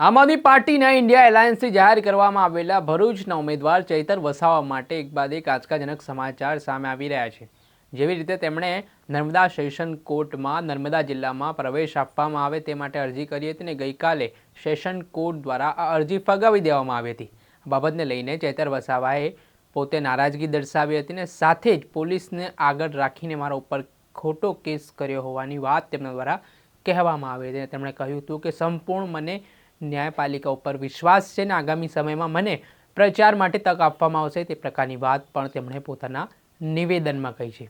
આમ આદમી પાર્ટીના ઇન્ડિયા એલાયન્સથી જાહેર કરવામાં આવેલા ભરૂચના ઉમેદવાર ચૈતર વસાવા માટે એક બાદ એક આંચકાજનક સમાચાર સામે આવી રહ્યા છે. જેવી રીતે તેમણે નર્મદા સેશન કોર્ટમાં નર્મદા જિલ્લામાં પ્રવેશ આપવામાં આવે તે માટે અરજી કરી હતી અને ગઈકાલે સેશન કોર્ટ દ્વારા આ અરજી ફગાવી દેવામાં આવી હતી. બાબતને લઈને ચૈતર વસાવાએ પોતે નારાજગી દર્શાવી હતી અને સાથે જ પોલીસને આગળ રાખીને મારા ઉપર ખોટો કેસ કર્યો હોવાની વાત તેમના દ્વારા કહેવામાં આવી હતી. તેમણે કહ્યું હતું કે સંપૂર્ણ મને ન્યાયપાલિકા ઉપર વિશ્વાસ છે અને આગામી સમયમાં મને પ્રચાર માટે તક આપવામાં આવશે તે પ્રકારની વાત પણ તેમણે પોતાના નિવેદનમાં કહી છે.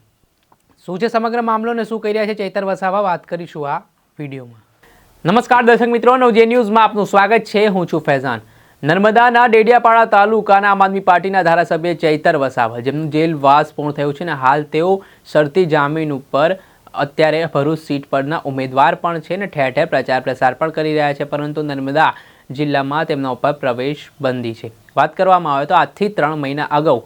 શું છે સમગ્ર મામલો અને શું કહી રહ્યા છે ચૈતર વસાવા? વાત કરીશું આ વિડીયોમાં. નમસ્કાર દર્શક મિત્રો, નવજે ન્યૂઝમાં આપનું સ્વાગત છે. હું છું ફૈઝાન. નર્મદાના ડેડિયાપાડા તાલુકાના આમ આદમી પાર્ટીના ધારાસભ્ય ચૈતર વસાવા, જેમનું જેલવાસ પૂર્ણ થયું છે અને હાલ તેઓ શરતી જામીન ઉપર અત્યારે ભરૂચ સીટ પરના ઉમેદવાર પણ છે ને ઠેર ઠેર પ્રચાર પ્રસાર પણ કરી રહ્યા છે, પરંતુ નર્મદા જિલ્લામાં તેમના ઉપર પ્રવેશ બંધી છે. વાત કરવામાં આવે તો આજથી ત્રણ મહિના અગાઉ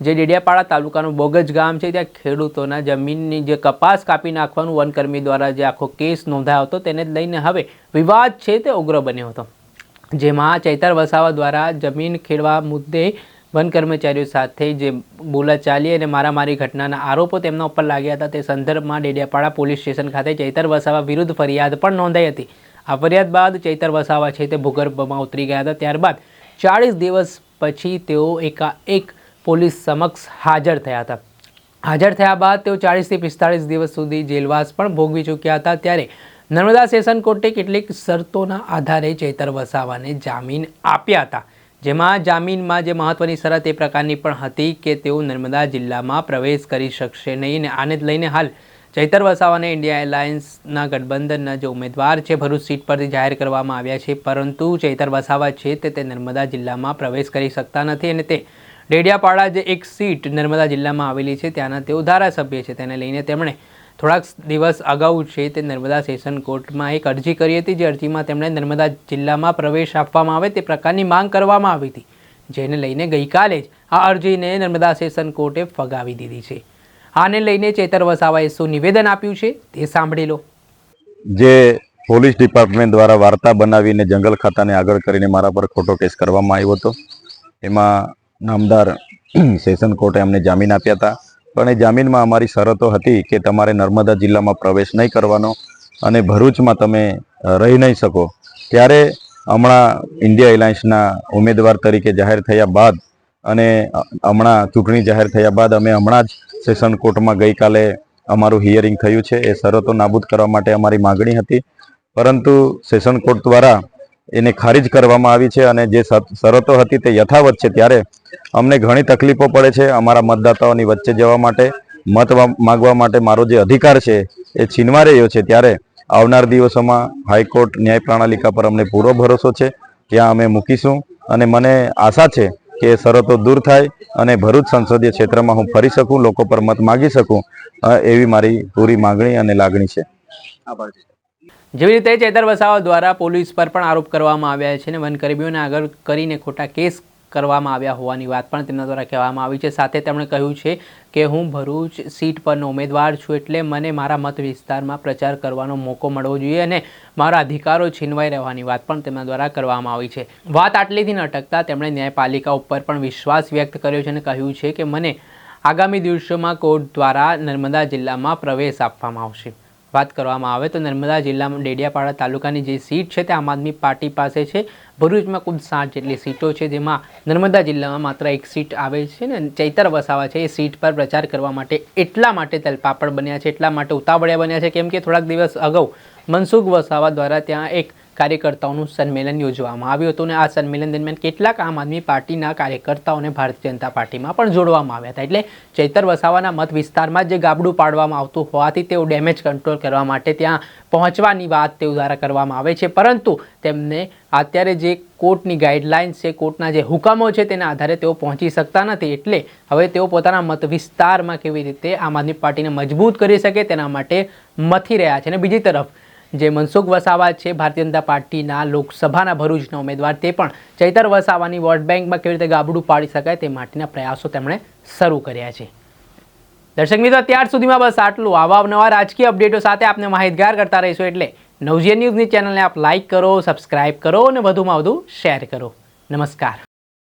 જે ડેડિયાપાડા તાલુકાનું બોગજ ગામ છે, ત્યાં ખેડૂતોના જમીનની જે કપાસ કાપી નાખવાનું વનકર્મી દ્વારા જે આખો કેસ નોંધાયો હતો, તેને લઈને હવે વિવાદ છે તે ઉગ્ર બન્યો હતો. જેમાં ચૈતર વસાવા દ્વારા જમીન ખેડવા મુદ્દે વન કર્મચારીઓ સાથે જે બોલાચાલી અને મારામારી ઘટનાના આરોપો તેમના ઉપર લાગ્યા હતા, તે સંદર્ભમાં ડેડિયાપાડા પોલીસ સ્ટેશન ખાતે ચૈતર વસાવા વિરુદ્ધ ફરિયાદ પણ નોંધાઈ હતી. આ ફરિયાદ બાદ ચૈતર વસાવા છે તે ભૂગર્ભમાં ઉતરી ગયા હતા. ત્યારબાદ ચાળીસ દિવસ પછી તેઓ એકાએક પોલીસ સમક્ષ હાજર થયા હતા. હાજર થયા બાદ તેઓ ચાળીસથી પિસ્તાળીસ દિવસ સુધી જેલવાસ પણ ભોગવી ચૂક્યા હતા. ત્યારે નર્મદા સેશન કોર્ટે કેટલીક શરતોના આધારે ચૈતર વસાવાને જામીન આપ્યા હતા. જેમાં જામીનમાં જે મહત્વની શરત એ પ્રકારની પણ હતી કે તેઓ નર્મદા જિલ્લામાં પ્રવેશ કરી શકશે નહીં અને આને લઈને હાલ ચૈતર વસાવાને ઇન્ડિયા એલાયન્સના ગઠબંધનના જે ઉમેદવાર છે, ભરૂચ સીટ પરથી જાહેર કરવામાં આવ્યા છે, પરંતુ ચૈતર વસાવા છે તે તે નર્મદા જિલ્લામાં પ્રવેશ કરી શકતા નથી અને તે ડેડિયાપાડા જે એક સીટ નર્મદા જિલ્લામાં આવેલી છે, ત્યાંના તેઓ ધારાસભ્ય છે, તેને લઈને તેમણે થોડાક દિવસ અગાઉ છે તે નર્મદા સેશન કોર્ટમાં એક અરજી કરી હતી. જે અરજીમાં તેમણે નર્મદા જિલ્લામાં પ્રવેશ આપવામાં આવે તે પ્રકારની માંગ કરવામાં આવી હતી. જેને લઈને ગઈકાલે જ આ અરજીને નર્મદા સેશન કોર્ટે ફગાવી દીધી છે. આને લઈને ચેતર વસાવાએ શું નિવેદન આપ્યું છે તે સાંભળી લો. જે પોલીસ ડિપાર્ટમેન્ટ દ્વારા વાર્તા બનાવીને જંગલ ખાતાને આગળ કરીને મારા પર ખોટો કેસ કરવામાં આવ્યો હતો. એમાં નામદાર સેશન કોર્ટે અમને જામીન આપ્યા હતા. પણ એ જામીનમાં અમારી શરતો હતી કે તમારે નર્મદા જિલ્લામાં પ્રવેશ નહીં કરવાનો અને ભરૂચમાં તમે રહી નહીં શકો. ત્યારે હમણાં ઇન્ડિયા એલાયન્સના ઉમેદવાર તરીકે જાહેર થયા બાદ અને હમણાં ચૂંટણી જાહેર થયા બાદ અમે હમણાં જ સેશન કોર્ટમાં ગઈકાલે અમારું હિયરિંગ થયું છે. એ શરતો નાબૂદ કરવા માટે અમારી માગણી હતી. પરંતુ સેશન કોર્ટ દ્વારા એને ખારીજ કરવામાં આવી છે અને જે શરતો હતી તે યથાવત છે. ત્યારે અમને ઘણી તકલીફો પડે છે અમારા મતદાતાઓની વચ્ચે જવા માટે મત માગવા માટે મારો જે અધિકાર છે એ છીનવા રહ્યો છે. ત્યારે આવનાર દિવસોમાં હાઈકોર્ટ ન્યાય પ્રણાલિકા પર અમને પૂરો ભરોસો છે. ત્યાં અમે મૂકીશું અને મને આશા છે કે શરતો દૂર થાય અને ભરૂચ સંસદીય ક્ષેત્રમાં હું ફરી શકું લોકો પર મત માગી શકું એવી મારી પૂરી માગણી અને લાગણી છે. જેવી રીતે ચેતર વસાવા દ્વારા પોલીસ પર પણ આરોપ કરવામાં આવ્યા છે અને વનકર્મીઓને આગળ કરીને ખોટા કેસ કરવામાં આવ્યા હોવાની વાત પણ તેમના દ્વારા કહેવામાં આવી છે. સાથે તેમણે કહ્યું છે કે હું ભરૂચ સીટ પરનો ઉમેદવાર છું એટલે મને મારા મત વિસ્તારમાં પ્રચાર કરવાનો મોકો મળવો જોઈએ અને મારા અધિકારો છીનવાઈ રહેવાની વાત પણ તેમના દ્વારા કરવામાં આવી છે. વાત આટલીથી ન અટકતા તેમણે ન્યાયપાલિકા ઉપર પણ વિશ્વાસ વ્યક્ત કર્યો છે અને કહ્યું છે કે મને આગામી દિવસોમાં કોર્ટ દ્વારા નર્મદા જિલ્લામાં પ્રવેશ આપવામાં આવશે. વાત કરવામાં આવે તો નર્મદા જિલ્લામાં ડેડિયાપાડા તાલુકાની જે સીટ છે તે આમ આદમી પાર્ટી પાસે છે. ભરૂચમાં કુલ સાત જેટલી સીટો છે, જેમાં નર્મદા જિલ્લામાં માત્ર એક સીટ આવે છે ને, ચૈતર વસાવા છે. એ સીટ પર પ્રચાર કરવા માટે એટલા માટે તલપાપડ બન્યા છે, એટલા માટે ઉતાવળિયા બન્યા છે. કેમ કે થોડાક દિવસ અગાઉ મનસુખ વસાવા દ્વારા ત્યાં એક કાર્યકર્તાઓનું સંમેલન યોજવામાં આવ્યું હતું અને આ સંમેલન દરમિયાન કેટલાક આમ આદમી પાર્ટીના કાર્યકર્તાઓને ભારતીય જનતા પાર્ટીમાં પણ જોડવામાં આવ્યા હતા. એટલે ચૈતર વસાવાના મત વિસ્તારમાં જે ગાબડું પાડવામાં આવતું હોવાથી તેઓ ડેમેજ કંટ્રોલ કરવા માટે ત્યાં પહોંચવાની વાત તેઓ દ્વારા કરવામાં આવે છે. પરંતુ તેમને અત્યારે જે કોર્ટની ગાઈડલાઇન્સ છે, કોર્ટના જે હુકમો છે તેના આધારે તેઓ પહોંચી શકતા નથી. એટલે હવે તેઓ પોતાના મત વિસ્તારમાં કેવી રીતે આમ આદમી પાર્ટીને મજબૂત કરી શકે તેના માટે મથી રહ્યા છે. અને બીજી તરફ જે મનસુખ વસાવા છે, ભારતીય જનતા પાર્ટીના લોકસભાના ભરૂચના ઉમેદવાર, તે પણ ચૈતર વસાવાની વોટ બેંકમાં કેવી રીતે ગાબડું પાડી શકાય તે માટેના પ્રયાસો તેમણે શરૂ કર્યા છે. દર્શક મિત્રો, ત્યાર સુધીમાં બસ આટલું. આવા નવા રાજકીય અપડેટો સાથે આપને માહિતગાર કરતા રહીશું એટલે નવજીવન ન્યૂઝની ચેનલને આપ લાઇક કરો, સબસ્ક્રાઇબ કરો અને વધુમાં વધુ શેર કરો. નમસ્કાર.